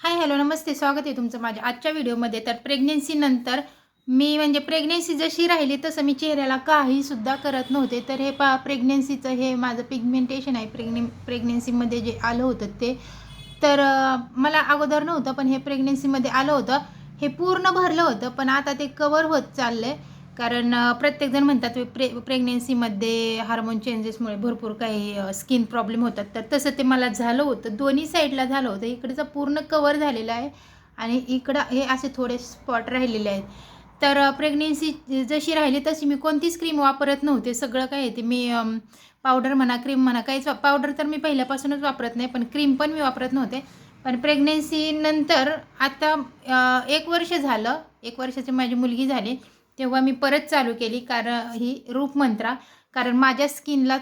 Hi hello नमस्ते स्वागत आहे तुमचं माझ्या आजच्या व्हिडिओमध्ये. तर प्रेग्नेन्सीनंतर मी म्हणजे प्रेग्नेन्सी जशी राहिली तसं मी चेहऱ्याला काहीसुद्धा करत नव्हते. तर हे पा प्रेग्नेन्सीचं हे माझं पिगमेंटेशन आहे. प्रेग्ने प्रेग्नेन्सीमध्ये जे आलं होतं ते. तर मला अगोदर नव्हतं पण हे प्रेग्नेन्सीमध्ये आलं होतं. हे पूर्ण भरलं होतं पण आता ते कवर होत चाललं आहे कारण प्रत्येकजण म्हणतात प्रे प्रेग्नेन्सीमध्ये हार्मोन चेंजेसमुळे भरपूर काही स्किन प्रॉब्लेम होतात. तर तसं ते मला झालं होतं. दोन्ही साईडला झालं होतं. इकडचं पूर्ण कवर झालेलं आहे आणि इकडं हे असे थोडे स्पॉट राहिलेले आहेत. तर प्रेग्नेन्सी जशी राहिली तशी मी कोणतीच क्रीम वापरत नव्हते. सगळं काय येते मी पावडर म्हणा क्रीम म्हणा काहीच पावडर तर मी पहिल्यापासूनच वापरत नाही पण क्रीम पण मी वापरत नव्हते. पण प्रेग्नेन्सीनंतर आता एक वर्ष झालं एक वर्षाची माझी मुलगी झाली. तेव्हा मी परत चालू केली कारण ही रूपमंत्रा कारण माझ्या स्किनला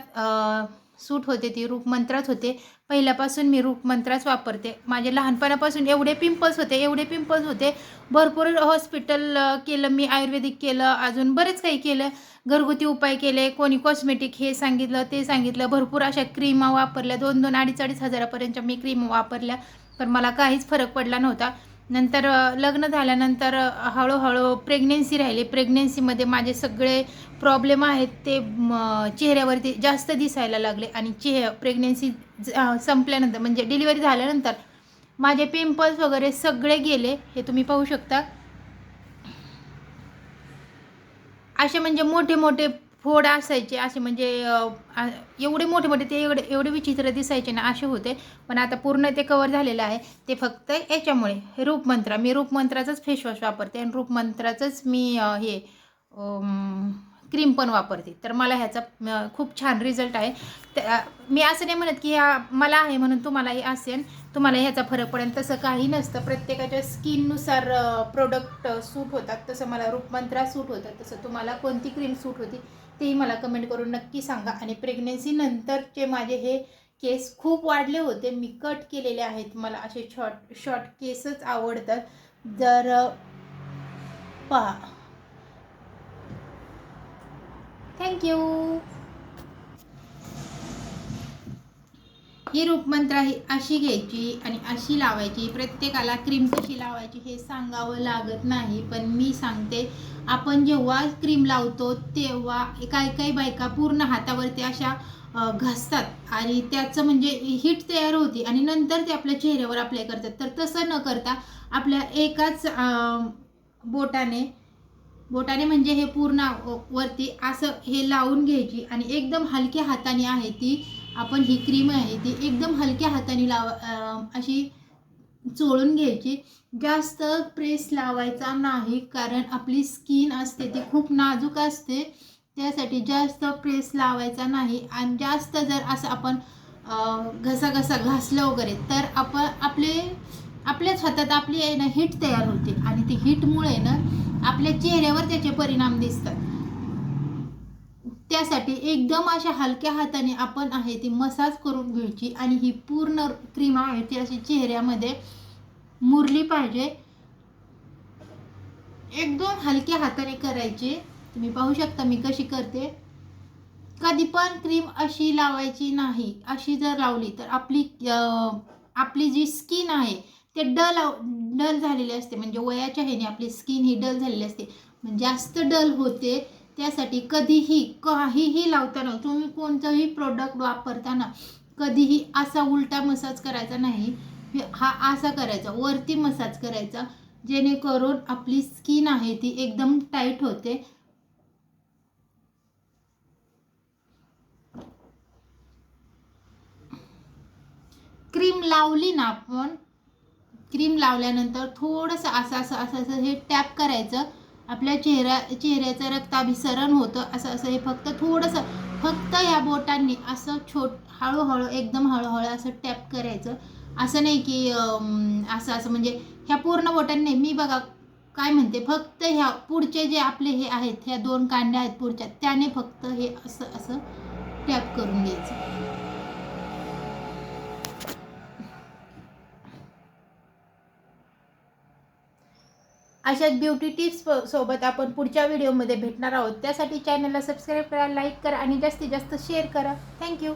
सूट होते ती रूपमंत्राच होते. पहिल्यापासून मी रूपमंत्राच वापरते. माझे लहानपणापासून एवढे पिंपल्स होते एवढे पिंपल्स होते. भरपूर हॉस्पिटल केलं मी आयुर्वेदिक केलं अजून बरेच काही केलं. घरगुती उपाय केले कोणी कॉस्मेटिक हे सांगितलं ते सांगितलं. भरपूर अशा क्रीमा वापरल्या. दोन दोन अडीच अडीच हजारापर्यंतच्या मी क्रीम वापरल्या. पण मला काहीच फरक पडला नव्हता. नंतर लग्न झाल्यानंतर हळूहळू प्रेग्नेन्सी राहिली. प्रेग्नेन्सीमध्ये माझे सगळे प्रॉब्लेम आहेत ते चेहऱ्यावरती जास्त दिसायला लागले. आणि चेह प्रेग्नेन्सी संपल्यानंतर म्हणजे डिलिव्हरी झाल्यानंतर माझे पिंपल्स वगैरे सगळे गेले. हे तुम्ही पाहू शकता. असे म्हणजे मोठे मोठे फोड असायचे असे म्हणजे एवढे मोठे मोठे ते एवढे एवढे विचित्र दिसायचे ना असे होते. पण आता पूर्ण ते कवर झालेलं आहे. ते फक्त याच्यामुळे रूपमंत्रा. मी रूपमंत्राचंच फेसवॉश वापरते आणि रूपमंत्राचंच मी हे क्रीम पण वापरते. तर मला ह्याचा खूप छान रिझल्ट आहे. तर मी असं नाही म्हणत की ह्या मला आहे म्हणून तुम्हालाही असेल. तुम्हाला ह्याचा फरक पडेल. तसं काही नसतं. प्रत्येकाच्या स्किननुसार प्रोडक्ट सूट होतात. तसं मला रूपमंत्रा सूट होतात तसं तुम्हाला कोणती क्रीम सूट होती? तेही मला कमेंट करून नक्की सांगा. आणि प्रेग्नन्सीनंतरचे माझे हे केस खूप वाढले होते. मी कट केलेले आहेत. मला असे शॉर्ट शॉर्ट केसच आवडतात. जर पहा. थँक्यू ही रूपमंत्रा ही अशी घ्यायची आणि अशी लावायची. प्रत्येकाला क्रीम कशी लावायची हे सांगावं लागत नाही पण मी सांगते आपण जेव्हा क्रीम लावतो तेव्हा काही काही बायका पूर्ण हातावरती अशा घासतात. आणि त्याचं म्हणजे हिट तयार होती आणि नंतर ते आपल्या चेहऱ्यावर अप्लाय करतात. तर तसं न करता आपल्या एकाच बोटाने बोटाने म्हणजे हे पूर्ण वरती असं हे लावून घ्यायची. आणि एकदम हलक्या हाताने आहे ती आपण ही क्रीम आहे ती एकदम हलक्या हाताने लावा अशी चोळून घ्यायची. जास्त प्रेस लावायचा नाही कारण आपली स्किन असते ती खूप नाजूक असते. त्यासाठी जास्त प्रेस लावायचा नाही. आणि जास्त जर असं आपण घसाघसा घसा घसा घासलं वगैरे तर आपण आपले आपल्याच हातात आपली आहे ना हीट तयार होते. आणि ती हिटमुळे ना आपल्या चेहऱ्यावर त्याचे परिणाम दिसतात. त्यासाठी एकदम अशा हलक्या हाताने आपण आहे ती मसाज करून घ्यायची आणि ही पूर्ण क्रीम आहे ती अशी चेहऱ्यामध्ये मुरली पाहिजे. एकदम हलक्या हाताने करायची. तुम्ही पाहू शकता मी कशी करते. कधी पण क्रीम अशी लावायची नाही. अशी जर लावली तर आपली आपली जी स्किन आहे ते डल डल झालेली असते. म्हणजे वयाच्या ह्याने आपली स्किन ही डल झालेली असते. म्हणजे जास्त डल होते त्यासाठी कधीही काहीही लावताना तुम्ही कोणतंही प्रोडक्ट वापरताना कधीही असा उलटा मसाज करायचा नाही. हा असा करायचा वरती मसाज करायचा जेणेकरून आपली स्किन आहे ती एकदम टाईट होते. क्रीम लावली ना आपण क्रीम लावल्यानंतर थोडंसं असं असं असं असं हे टॅप करायचं. आपल्या चेहऱ्या चेहऱ्याचं रक्ताभिसरण होतं. असं असं हे फक्त थोडंसं फक्त या बोटांनी असं छोट हळूहळू एकदम हळूहळू असं टॅप करायचं. असं नाही की असं असं म्हणजे ह्या पूर्ण बोटांनी मी बघा काय म्हणते फक्त ह्या पुढचे जे आपले हे आहेत ह्या दोन कांड्या आहेत पुढच्या त्याने फक्त हे असं असं टॅप करून घ्यायचं. अशाच ब्युटी टिप्स सोबत आपण पुढच्या व्हिडिओमध्ये भेटणार आहोत. त्यासाठी चॅनलला सबस्क्राईब करा लाईक करा आणि जास्तीत जास्त शेअर करा. थँक्यू